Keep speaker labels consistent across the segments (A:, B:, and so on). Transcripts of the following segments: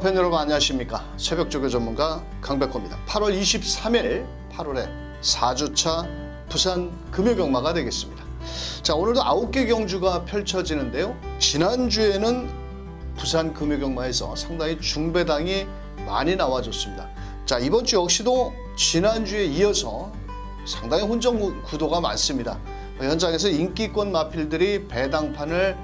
A: 경마팬 여러분 안녕하십니까? 새벽 조교 전문가 강백호입니다. 8월 23일 8월에 4주차 부산 금요경마가 되겠습니다. 자 오늘도 9개 경주가 펼쳐지는데요. 지난주에는 부산 금요경마에서 상당히 중배당이 많이 나와줬습니다. 자 이번 주 역시도 지난주에 이어서 상당히 혼전 구- 구도가 많습니다. 현장에서 인기권 마필들이 배당판을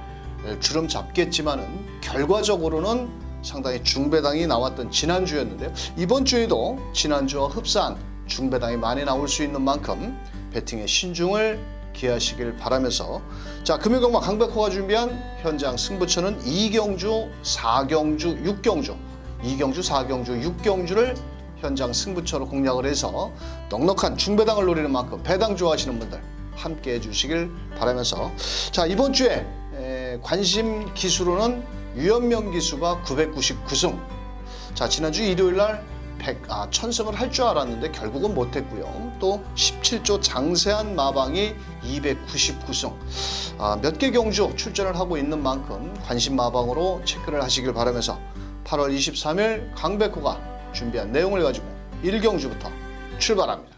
A: 주름 잡겠지만은 결과적으로는 상당히 중배당이 나왔던 지난주였는데요. 이번 주에도 지난주와 흡사한 중배당이 많이 나올 수 있는 만큼 배팅에 신중을 기하시길 바라면서 자 금요경마 강백호가 준비한 현장 승부처는 2경주, 4경주, 6경주 2경주, 4경주, 6경주를 현장 승부처로 공략을 해서 넉넉한 중배당을 노리는 만큼 배당 좋아하시는 분들 함께 해주시길 바라면서 자 이번 주에 에, 관심 기수로는 유현명 기수가 999승. 자 지난주 일요일 날 100, 아, 1000승을 할 줄 알았는데 결국은 못했고요. 또 17조 장세한 마방이 299승. 아, 몇 개 경주 출전을 하고 있는 만큼 관심 마방으로 체크를 하시길 바라면서 8월 23일 강백호가 준비한 내용을 가지고 1경주부터 출발합니다.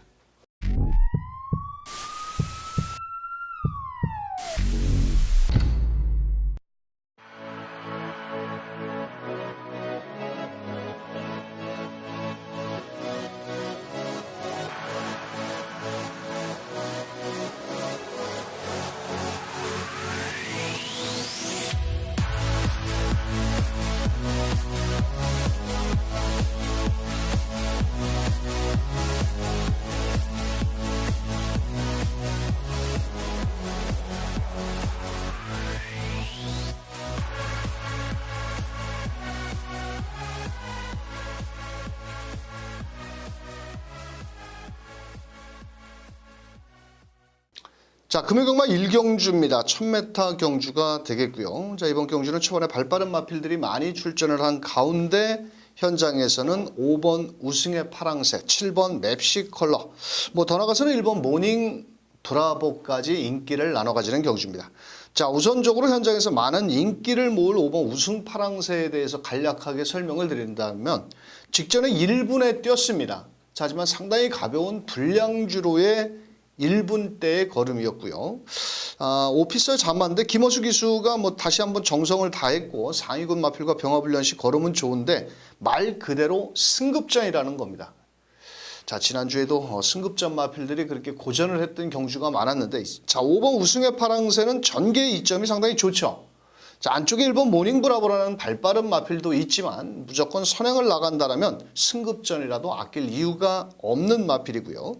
A: 자, 금요 경마 1경주입니다. 1000m 경주가 되겠고요. 자, 이번 경주는 초반에 발빠른 마필들이 많이 출전을 한 가운데 현장에서는 5번 우승의 파랑새, 7번 맵시 컬러, 뭐 더 나가서는 1번 모닝 브라보까지 인기를 나눠 가지는 경주입니다. 자, 우선적으로 현장에서 많은 인기를 모을 5번 우승 파랑새에 대해서 간략하게 설명을 드린다면 직전에 1분에 뛰었습니다. 자, 하지만 상당히 가벼운 불량주로의 1분대의 걸음이었고요. 아, 오피서 잠만데 김호수 기수가 뭐 다시 한번 정성을 다했고 상위군 마필과 병합훈련 시 걸음은 좋은데 말 그대로 승급전이라는 겁니다. 자 지난주에도 어, 승급전 마필들이 그렇게 고전을 했던 경주가 많았는데 자 5번 우승의 파랑새는 전개 이점이 상당히 좋죠. 자 안쪽에 1번 모닝브라보라는 발빠른 마필도 있지만 무조건 선행을 나간다라면 승급전이라도 아낄 이유가 없는 마필이고요.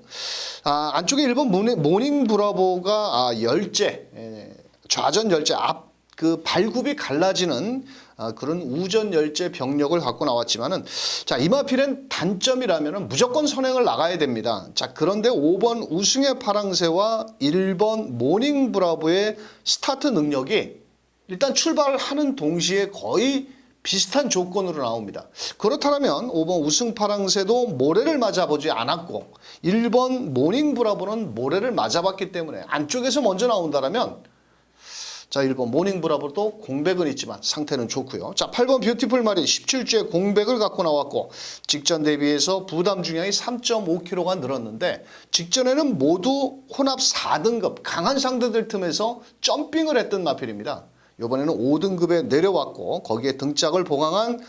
A: 아 안쪽에 1번 모닝, 모닝브라보가 아, 열째 예, 좌전 열째 앞그 발굽이 갈라지는 아, 그런 우전 열째 병력을 갖고 나왔지만은 자 이마필은 단점이라면은 무조건 선행을 나가야 됩니다. 자 그런데 5번 우승의 파랑새와 1번 모닝 브라보의 스타트 능력이 일단 출발을 하는 동시에 거의 비슷한 조건으로 나옵니다. 그렇다면 5번 우승 파랑새도 모래를 맞아보지 않았고 1번 모닝 브라보는 모래를 맞아봤기 때문에 안쪽에서 먼저 나온다라면 자, 1번 모닝 브라보도 공백은 있지만 상태는 좋고요. 자, 8번 뷰티풀 마린 17주에 공백을 갖고 나왔고 직전 대비해서 부담 중량이 3.5kg가 늘었는데 직전에는 모두 혼합 4등급 강한 상대들 틈에서 점핑을 했던 마필입니다. 이번에는 5등급에 내려왔고 거기에 등짝을 보강한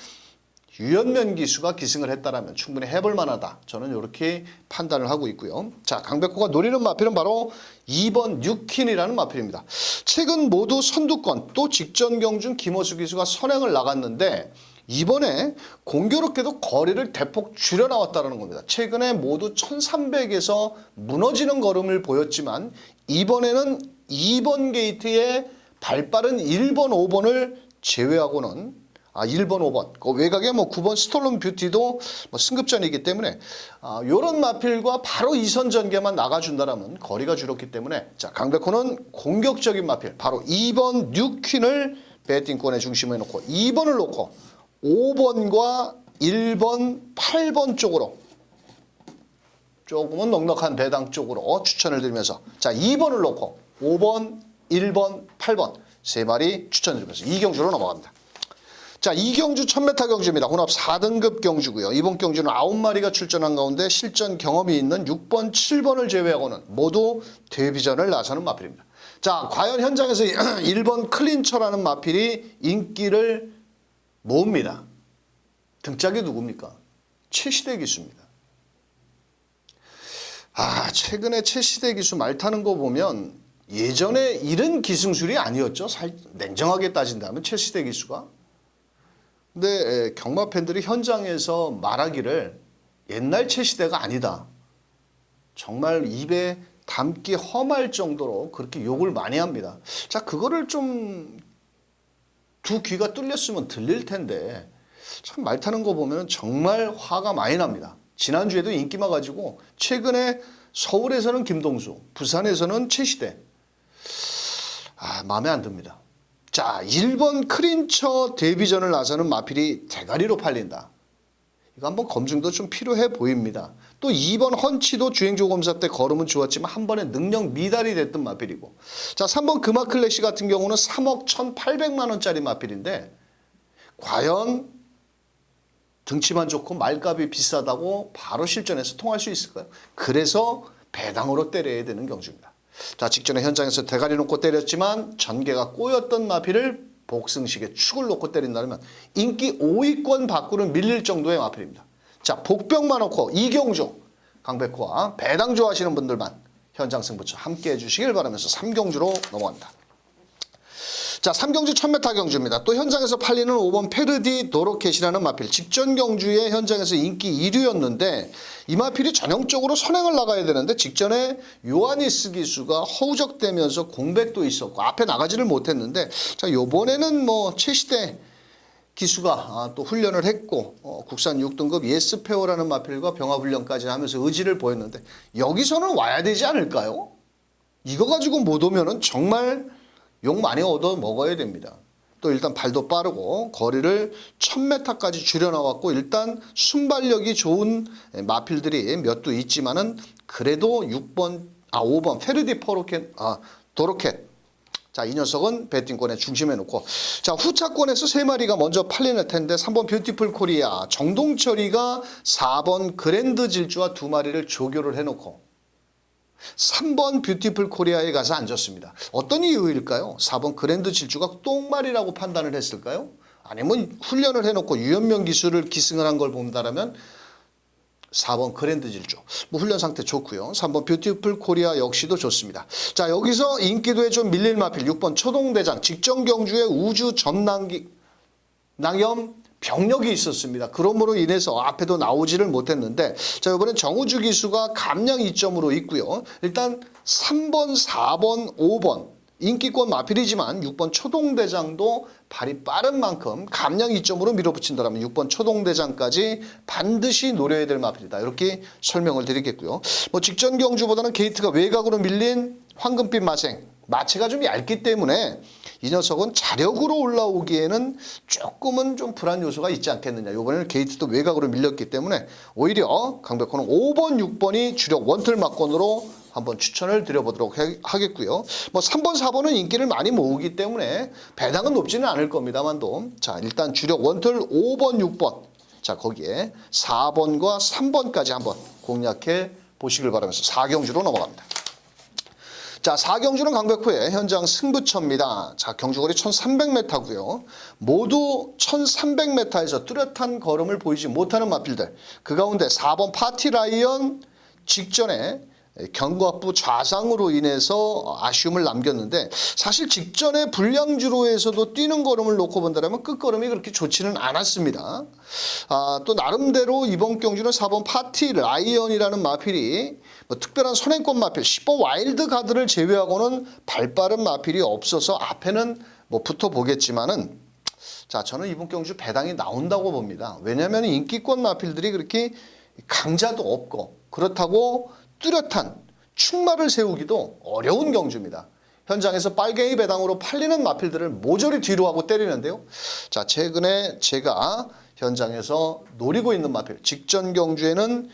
A: 유연면 기수가 기승을 했다라면 충분히 해볼 만하다. 저는 이렇게 판단을 하고 있고요. 자, 강백호가 노리는 마필은 바로 2번 뉴킨이라는 마필입니다. 최근 모두 선두권 또 직전 경중 김호수 기수가 선행을 나갔는데 이번에 공교롭게도 거리를 대폭 줄여 나왔다는 겁니다. 최근에 모두 1300에서 무너지는 걸음을 보였지만 이번에는 2번 게이트에 발빠른 1번, 5번을 제외하고는 아, 1번, 5번. 그 외곽에 뭐 9번 스톨론 뷰티도 뭐 승급전이기 때문에 아, 요런 마필과 바로 이선 전개만 나가준다라면 거리가 줄었기 때문에 자, 강백호는 공격적인 마필 바로 2번 뉴퀸을 배팅권에 중심에 놓고 2번을 놓고 5번과 1번, 8번 쪽으로 조금은 넉넉한 배당 쪽으로 추천을 드리면서 자 2번을 놓고 5번, 1번, 8번 세 마리 추천드리면서 이경주로 넘어갑니다. 자, 이경주 1000m 경주입니다. 혼합 4등급 경주고요. 이번 경주는 9마리가 출전한 가운데 실전 경험이 있는 6번, 7번을 제외하고는 모두 데뷔전을 나서는 마필입니다. 자, 과연 현장에서 1번 클린처라는 마필이 인기를 모읍니다. 등짝이 누굽니까? 최시대 기수입니다. 아, 최근에 최시대 기수 말 타는 거 보면 예전에 이런 기승술이 아니었죠. 살, 냉정하게 따진다면 최시대 기수가. 근데 에, 경마 팬들이 현장에서 말하기를 옛날 최시대가 아니다. 정말 입에 담기 험할 정도로 그렇게 욕을 많이 합니다. 자, 그거를 좀 두 귀가 뚫렸으면 들릴 텐데 참 말 타는 거 보면 정말 화가 많이 납니다. 지난주에도 인기만 가지고 최근에 서울에서는 김동수, 부산에서는 최시대. 아, 마음에 안 듭니다. 자, 1번 크린처 데뷔전을 나서는 마필이 대가리로 팔린다. 이거 한번 검증도 좀 필요해 보입니다. 또 2번 헌치도 주행조 검사 때 걸음은 좋았지만 한 번에 능력 미달이 됐던 마필이고. 자, 3번 금화클래시 같은 경우는 3억 1,800만 원짜리 마필인데 과연 등치만 좋고 말값이 비싸다고 바로 실전에서 통할 수 있을까요? 그래서 배당으로 때려야 되는 경주입니다. 자, 직전에 현장에서 대가리 놓고 때렸지만 전개가 꼬였던 마필을 복승식에 축을 놓고 때린다면 인기 5위권 밖으로 밀릴 정도의 마필입니다. 자, 복병만 놓고 이경주, 강백호와 배당 좋아하시는 분들만 현장 승부처 함께 해주시길 바라면서 삼경주로 넘어간다. 자, 삼경주 1000m 경주입니다. 또 현장에서 팔리는 5번 페르디 도로켓이라는 마필. 직전 경주에 현장에서 인기 1위였는데 이 마필이 전형적으로 선행을 나가야 되는데 직전에 요하니스 기수가 허우적대면서 공백도 있었고 앞에 나가지를 못했는데 자, 요번에는 뭐 최시대 기수가 아, 또 훈련을 했고 어, 국산 6등급 예스페어라는 마필과 병합훈련까지 하면서 의지를 보였는데 여기서는 와야 되지 않을까요? 이거 가지고 못 오면은 정말 욕 많이 얻어 먹어야 됩니다. 또 일단 발도 빠르고 거리를 1000m까지 줄여나왔고 일단 순발력이 좋은 마필들이 몇 두 있지만은 그래도 6번 아 5번 페르디 포로켓 아 도로켓 자, 이 녀석은 배팅권에 중심에 놓고 자, 후차권에서 세 마리가 먼저 팔리는 텐데 3번 뷰티풀 코리아 정동철이가 4번 그랜드 질주와 두 마리를 조교를 해 놓고 3번 뷰티풀 코리아에 가서 앉았습니다. 어떤 이유일까요? 4번 그랜드 질주가 똥말이라고 판단을 했을까요? 아니면 훈련을 해놓고 유연명 기술을 기승을 한 걸 본다라면 4번 그랜드 질주. 뭐 훈련 상태 좋고요. 3번 뷰티풀 코리아 역시도 좋습니다. 자, 여기서 인기도에 좀 밀릴 마필 6번 초동대장 직전 경주의 우주 전남기 낭염 병력이 있었습니다. 그러므로 인해서 앞에도 나오지를 못했는데 자 이번엔 정우주 기수가 감량 2점으로 있고요. 일단 3번, 4번, 5번 인기권 마필이지만 6번 초동대장도 발이 빠른 만큼 감량 2점으로 밀어붙인다면 6번 초동대장까지 반드시 노려야 될 마필이다. 이렇게 설명을 드리겠고요. 뭐 직전 경주보다는 게이트가 외곽으로 밀린 황금빛 마생 마체가 좀 얇기 때문에 이 녀석은 자력으로 올라오기에는 조금은 좀 불안 요소가 있지 않겠느냐. 이번에는 게이트도 외곽으로 밀렸기 때문에 오히려 강백호는 5번, 6번이 주력 원틀 막건으로 한번 추천을 드려보도록 하- 하겠고요. 뭐 3번, 4번은 인기를 많이 모으기 때문에 배당은 높지는 않을 겁니다만도 자 일단 주력 원틀 5번, 6번 자 거기에 4번과 3번까지 한번 공략해 보시길 바라면서 4경주로 넘어갑니다. 자, 4경주는 강백호의 현장 승부처입니다. 자, 경주거리 1300m고요. 모두 1300m에서 뚜렷한 걸음을 보이지 못하는 마필들. 그 가운데 4번 파티 라이언 직전에 견과부 좌상으로 인해서 아쉬움을 남겼는데 사실 직전에 불량주로에서도 뛰는 걸음을 놓고 본다면 끝걸음이 그렇게 좋지는 않았습니다. 아, 또 나름대로 이번 경주는 4번 파티 라이언이라는 마필이 뭐 특별한 선행권 마필 10번 와일드 가드를 제외하고는 발빠른 마필이 없어서 앞에는 뭐 붙어 보겠지만은 자 저는 이번 경주 배당이 나온다고 봅니다. 왜냐하면 인기권 마필들이 그렇게 강자도 없고 그렇다고 뚜렷한 충마를 세우기도 어려운 경주입니다. 현장에서 빨갱이 배당으로 팔리는 마필들을 모조리 뒤로 하고 때리는데요. 자 최근에 제가 현장에서 노리고 있는 마필 직전 경주에는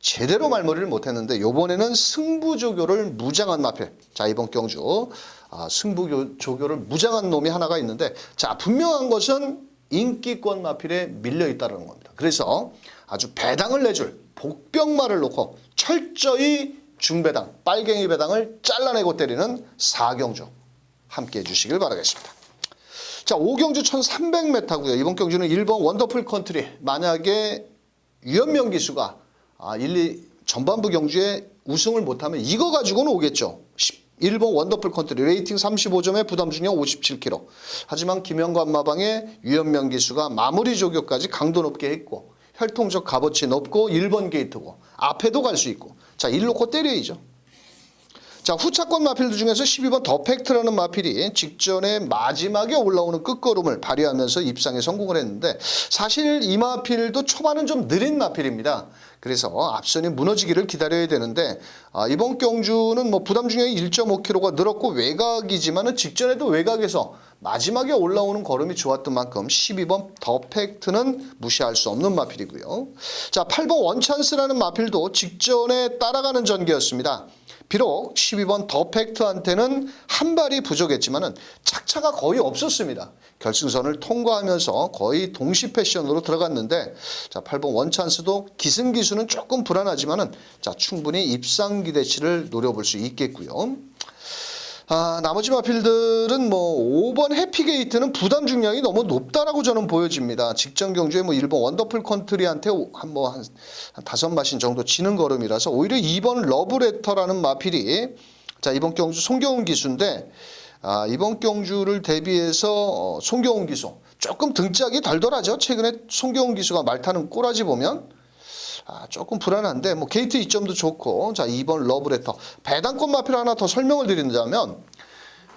A: 제대로 말머리를 못했는데 이번에는 승부조교를 무장한 마필. 자 이번 경주 아, 승부조교를 무장한 놈이 하나가 있는데 자 분명한 것은 인기권 마필에 밀려 있다는 겁니다. 그래서 아주 배당을 내줄 복병마를 놓고 철저히 중배당, 빨갱이 배당을 잘라내고 때리는 사경주 함께 해 주시길 바라겠습니다. 자, 5경주 1300m고요. 이번 경주는 1번 원더풀 컨트리. 만약에 유현명 기수가 아, 1, 2 전반부 경주에 우승을 못하면 이거 가지고는 오겠죠. 1번 원더풀 컨트리 레이팅 35점에 부담 중량 57kg. 하지만 김영관 마방의 유현명 기수가 마무리 조교까지 강도 높게 했고 혈통적 값어치 높고 1번 게이트고 앞에도 갈 수 있고 자, 일 놓고 때려야죠. 자, 후차권 마필들 중에서 12번 더 팩트라는 마필이 직전에 마지막에 올라오는 끝걸음을 발휘하면서 입상에 성공을 했는데 사실 이 마필도 초반은 좀 느린 마필입니다. 그래서 앞선이 무너지기를 기다려야 되는데 아, 이번 경주는 뭐 부담 중량이 1.5kg가 늘었고 외곽이지만은 직전에도 외곽에서 마지막에 올라오는 걸음이 좋았던 만큼 12번 더 팩트는 무시할 수 없는 마필이고요. 자, 8번 원찬스라는 마필도 직전에 따라가는 전개였습니다. 비록 12번 더 팩트한테는 한 발이 부족했지만은 착차가 거의 없었습니다. 결승선을 통과하면서 거의 동시 패션으로 들어갔는데 자 8번 원찬스도 기승기수는 조금 불안하지만은 자 충분히 입상 기대치를 노려볼 수 있겠고요. 아, 나머지 마필들은 뭐 5번 해피게이트는 부담 중량이 너무 높다라고 저는 보여집니다. 직전 경주에 뭐 1번 원더풀 컨트리한테 한 뭐한 다섯 마신 정도 지는 걸음이라서 오히려 2번 러브레터라는 마필이 자 이번 경주 송경훈 기수인데 아, 이번 경주를 대비해서 어, 송경훈 기수 조금 등짝이 덜덜하죠. 최근에 송경훈 기수가 말 타는 꼬라지 보면 아, 조금 불안한데 뭐 게이트 이점도 좋고 자 2번 러브레터 배당권 마필 하나 더 설명을 드린다면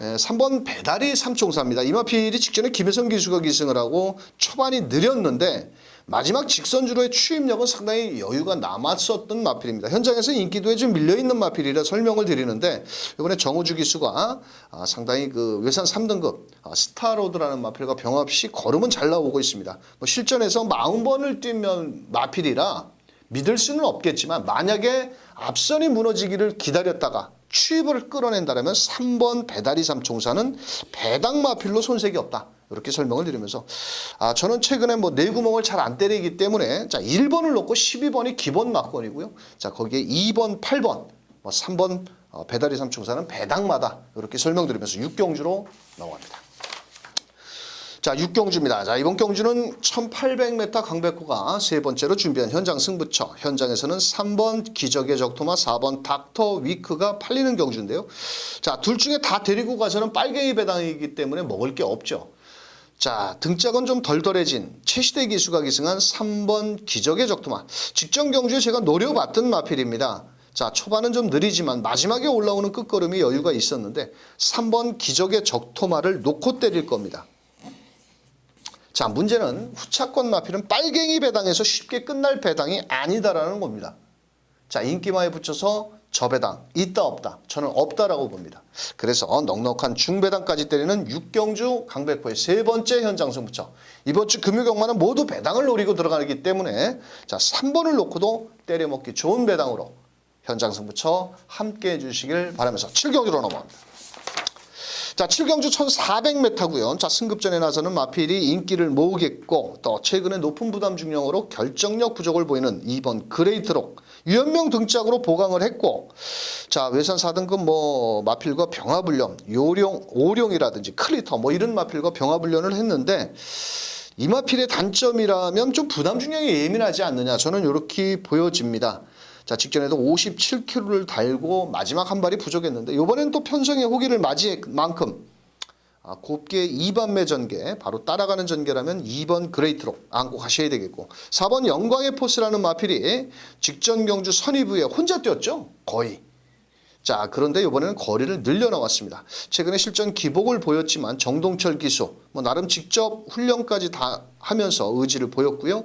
A: 에, 3번 배달이 삼총사입니다. 이 마필이 직전에 김혜성 기수가 기승을 하고 초반이 느렸는데 마지막 직선주로의 추임력은 상당히 여유가 남았었던 마필입니다. 현장에서 인기도에 좀 밀려있는 마필이라 설명을 드리는데 이번에 정우주 기수가 아, 상당히 그 외산 3등급 아, 스타로드라는 마필과 병합 시 걸음은 잘 나오고 있습니다. 뭐 실전에서 40번을 뛰면 마필이라 믿을 수는 없겠지만 만약에 앞선이 무너지기를 기다렸다가 추입을 끌어낸다면 3번 배다리 삼총사는 배당 마필로 손색이 없다. 이렇게 설명을 드리면서 아 저는 최근에 뭐 내구멍을 잘 안 때리기 때문에 자 1번을 놓고 12번이 기본 막권이고요. 자 거기에 2번, 8번, 뭐 3번 어, 배다리 삼총사는 배당마다 이렇게 설명드리면서 6경주로 넘어갑니다. 자, 6경주입니다. 자, 이번 경주는 1800m 강백호가 세 번째로 준비한 현장 승부처. 현장에서는 3번 기적의 적토마, 4번 닥터 위크가 팔리는 경주인데요. 자, 둘 중에 다 데리고 가서는 빨갱이 배당이기 때문에 먹을 게 없죠. 자, 등짝은 좀 덜덜해진 최시대 기수가 기승한 3번 기적의 적토마. 직전 경주에 제가 노려봤던 마필입니다. 자, 초반은 좀 느리지만 마지막에 올라오는 끝걸음이 여유가 있었는데 3번 기적의 적토마를 놓고 때릴 겁니다. 자, 문제는 후차권 마필은 빨갱이 배당에서 쉽게 끝날 배당이 아니다라는 겁니다. 자, 인기마에 붙여서 저배당 있다 없다 저는 없다라고 봅니다. 그래서 넉넉한 중배당까지 때리는 육경주 강백호의 세 번째 현장 승부처. 이번 주 금요 경마는 모두 배당을 노리고 들어가기 때문에 자 3번을 놓고도 때려먹기 좋은 배당으로 현장 승부처 함께 해주시길 바라면서 7경주로 넘어갑니다. 자, 7경주 1400m고요. 자, 승급전에 나서는 마필이 인기를 모으겠고 또 최근에 높은 부담 중량으로 결정력 부족을 보이는 2번 그레이트록 유연명 등짝으로 보강을 했고 자, 외산 4등급 뭐 마필과 병합훈련, 요령, 오룡이라든지 클리터 뭐 이런 마필과 병합훈련을 했는데 이 마필의 단점이라면 좀 부담 중량이 예민하지 않느냐 저는 이렇게 보여집니다. 자 직전에도 57kg를 달고 마지막 한 발이 부족했는데 이번엔 또 편성의 호기를 맞이한 만큼 아, 곱게 2반매 전개 바로 따라가는 전개라면 2번 그레이트로 안고 가셔야 되겠고 4번 영광의 포스라는 마필이 직전 경주 선의부에 혼자 뛰었죠? 거의 자 그런데 이번에는 거리를 늘려나왔습니다. 최근에 실전 기복을 보였지만 정동철 기수 뭐 나름 직접 훈련까지 다 하면서 의지를 보였고요.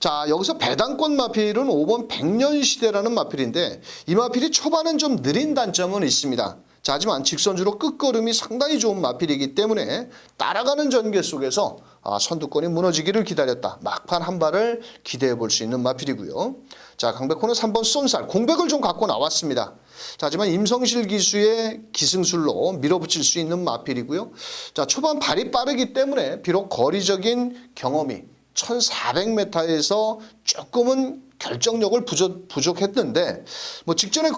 A: 자 여기서 배당권 마필은 5번 백년 시대라는 마필인데 이 마필이 초반은 좀 느린 단점은 있습니다. 자, 하지만 직선주로 끝걸음이 상당히 좋은 마필이기 때문에 따라가는 전개 속에서 아, 선두권이 무너지기를 기다렸다. 막판 한 발을 기대해 볼 수 있는 마필이고요. 자, 강백호는 3번 쏜살 공백을 좀 갖고 나왔습니다. 자, 하지만 임성실 기수의 기승술로 밀어붙일 수 있는 마필이고요. 자, 초반 발이 빠르기 때문에 비록 거리적인 경험이 1400m에서 조금은 결정력을 부족, 부족했는데 뭐 직전에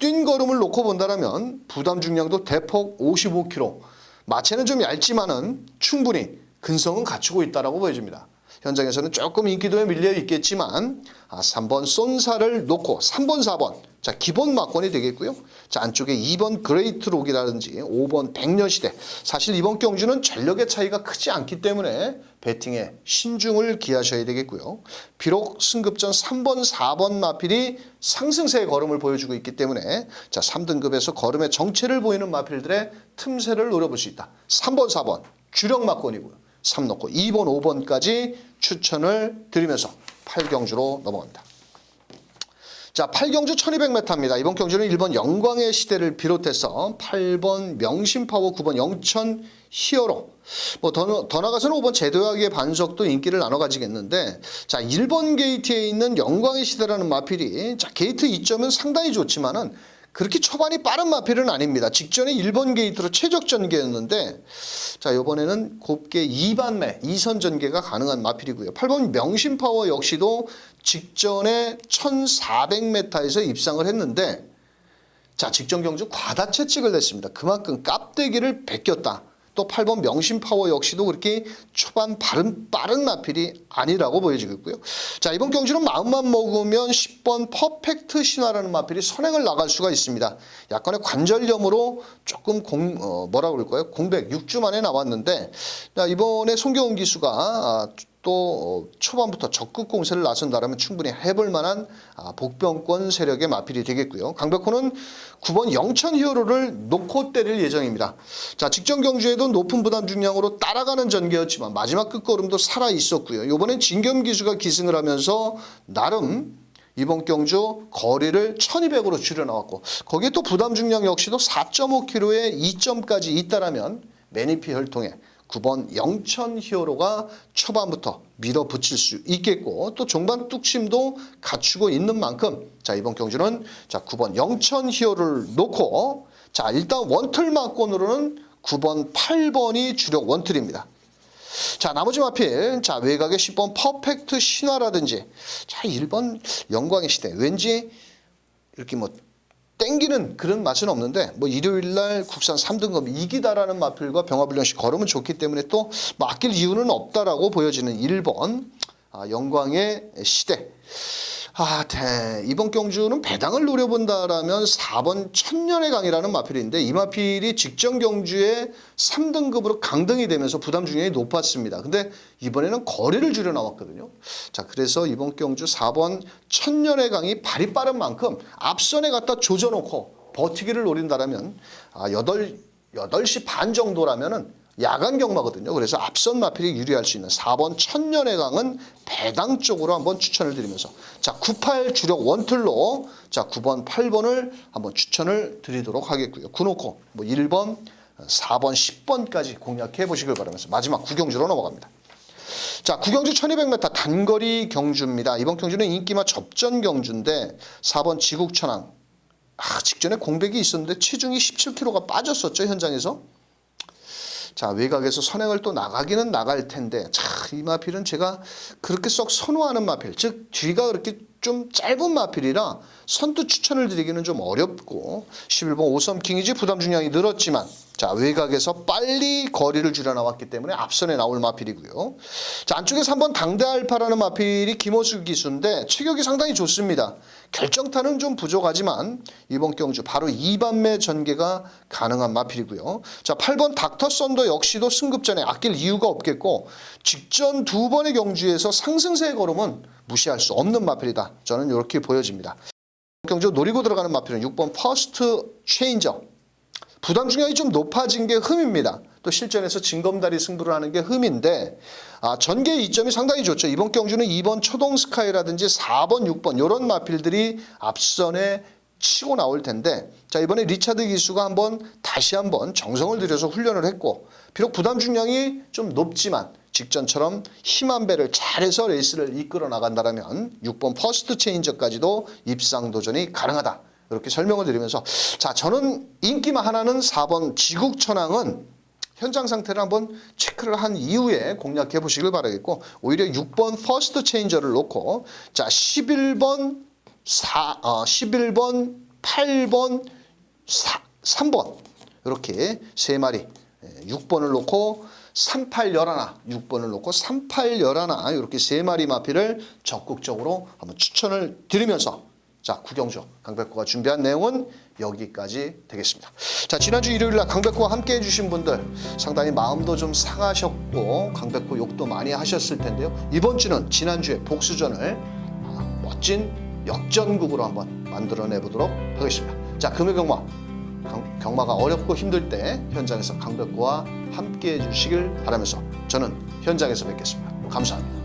A: 뛴 걸음을 놓고 본다면 부담 중량도 대폭 55kg 마체는 좀 얇지만은 충분히 근성은 갖추고 있다라고 보여집니다. 현장에서는 조금 인기도에 밀려 있겠지만 아, 3번 쏜사를 놓고 3번 4번 자 기본 막권이 되겠고요. 자 안쪽에 2번 그레이트 록이라든지 5번 백년시대 사실 이번 경주는 전력의 차이가 크지 않기 때문에 배팅에 신중을 기하셔야 되겠고요. 비록 승급전 3번 4번 마필이 상승세의 걸음을 보여주고 있기 때문에 자 3등급에서 걸음의 정체를 보이는 마필들의 틈새를 노려볼 수 있다. 3번 4번 주력 막권이고요. 3 놓고 2번 5번까지 추천을 드리면서 8경주로 넘어갑니다. 자, 8경주 1200m입니다. 이번 경주는 1번 영광의 시대를 비롯해서 8번 명심파워, 9번 영천 히어로. 뭐 더, 더 나가서는 5번 제도약의 반석도 인기를 나눠 가지겠는데 자, 1번 게이트에 있는 영광의 시대라는 마필이 자, 게이트 이점은 상당히 좋지만은 그렇게 초반이 빠른 마필은 아닙니다. 직전에 1번 게이트로 최적 전개였는데 자, 이번에는 곱게 2반매, 2선 전개가 가능한 마필이고요. 8번 명심파워 역시도 직전에 1400m에서 입상을 했는데 자, 직전 경주 과다 채찍을 냈습니다. 그만큼 깝대기를 베꼈다. 또 8번 명심 파워 역시도 그렇게 초반 빠른, 빠른 마필이 아니라고 보여지고요. 자, 이번 경주는 마음만 먹으면 10번 퍼펙트 신화라는 마필이 선행을 나갈 수가 있습니다. 약간의 관절염으로 조금 공, 어, 뭐라 그럴까요? 공백 6주 만에 나왔는데, 자, 이번에 송경훈 기수가 아, 또 초반부터 적극 공세를 나선다라면 충분히 해볼 만한 아, 복병권 세력의 마필이 되겠고요. 강백호는 9번 영천 히어로를 놓고 때릴 예정입니다. 자, 직전 경주에도 높은 부담 중량으로 따라가는 전개였지만 마지막 끝걸음도 살아 있었고요. 이번엔 진겸 기수가 기승을 하면서 나름 이번 경주 거리를 1200으로 줄여 나왔고 거기에 또 부담 중량 역시도 4.5kg의 2점까지 있다라면 매니피 혈통에 9번 영천 히어로가 초반부터 밀어붙일 수 있겠고 또 종반 뚝심도 갖추고 있는 만큼 자 이번 경주는 자 9번 영천 히어로를 놓고 자 일단 원틀 막권으로는 9번 8번이 주력 원틀입니다. 자 나머지 마필 자 외곽의 10번 퍼펙트 신화라든지 자 1번 영광의 시대 왠지 이렇게 뭐 땡기는 그런 맛은 없는데 뭐 일요일 날 국산 3등급 이기다라는 마필과 병화불량식 걸으면 좋기 때문에 또 맡길 이유는 없다라고 보여지는 1번 아, 영광의 시대. 아, 대, 이번 경주는 배당을 노려본다라면 4번 천년의 강이라는 마필인데 이 마필이 직전 경주에 3등급으로 강등이 되면서 부담 중량이 높았습니다. 근데 이번에는 거리를 줄여 나왔거든요. 자, 그래서 이번 경주 4번 천년의 강이 발이 빠른 만큼 앞선에 갖다 조져놓고 버티기를 노린다라면 아, 8, 8시 반 정도라면은 야간 경마거든요. 그래서 앞선 마필이 유리할 수 있는 4번 천년의 강은 배당 쪽으로 한번 추천을 드리면서 자, 98 주력 원틀로 자, 9번, 8번을 한번 추천을 드리도록 하겠고요. 구놓고 뭐 1번, 4번, 10번까지 공략해 보시길 바라면서 마지막 구경주로 넘어갑니다. 자, 구경주 1200m 단거리 경주입니다. 이번 경주는 인기마 접전 경주인데 4번 지국천왕. 아, 직전에 공백이 있었는데 체중이 17kg가 빠졌었죠, 현장에서. 자 외곽에서 선행을 또 나가기는 나갈 텐데 참이 마필은 제가 그렇게 썩 선호하는 마필 즉 뒤가 그렇게 좀 짧은 마필이라 선두 추천을 드리기는 좀 어렵고 11번 오섬킹이지 부담 중량이 늘었지만 자 외곽에서 빨리 거리를 줄여 나왔기 때문에 앞선에 나올 마필이고요. 자 안쪽에 3번 당대알파라는 마필이 김호수 기수인데 체격이 상당히 좋습니다. 결정타는 좀 부족하지만 이번 경주 바로 2반매 전개가 가능한 마필이고요. 자 8번 닥터 썬더 역시도 승급전에 아낄 이유가 없겠고 직전 두 번의 경주에서 상승세의 걸음은 무시할 수 없는 마필이다. 저는 이렇게 보여집니다. 경주 노리고 들어가는 마필은 6번 퍼스트 체인저 부담 중량이 좀 높아진 게 흠입니다. 또 실전에서 진검다리 승부를 하는 게 흠인데 아, 전개 이점이 상당히 좋죠. 이번 경주는 2번 초동 스카이라든지 4번, 6번 이런 마필들이 앞선에 치고 나올 텐데 자 이번에 리차드 기수가 한번 다시 한번 정성을 들여서 훈련을 했고 비록 부담 중량이 좀 높지만 직전처럼 힘 한 배를 잘해서 레이스를 이끌어 나간다라면 6번 퍼스트 체인저까지도 입상 도전이 가능하다. 이렇게 설명을 드리면서 자 저는 인기만 하나는 4번 지국천왕은 현장 상태를 한번 체크를 한 이후에 공략해 보시길 바라겠고 오히려 6번 퍼스트 체인저를 놓고 자 11번 4 어, 11번 8번 4, 3번 이렇게 세 마리 6번을 놓고 38 열하나 6번을 놓고 38 열하나 이렇게 세 마리 마피를 적극적으로 한번 추천을 드리면서 자 구경조 강백호가 준비한 내용은 여기까지 되겠습니다. 자 지난주 일요일 날 강백호와 함께 해주신 분들 상당히 마음도 좀 상하셨고 강백호 욕도 많이 하셨을 텐데요. 이번 주는 지난주에 복수전을 아, 멋진 역전국으로 한번 만들어내 보도록 하겠습니다. 자 금요 경마 강- 경마가 어렵고 힘들 때 현장에서 강백호와 함께 해주시길 바라면서 저는 현장에서 뵙겠습니다. 감사합니다.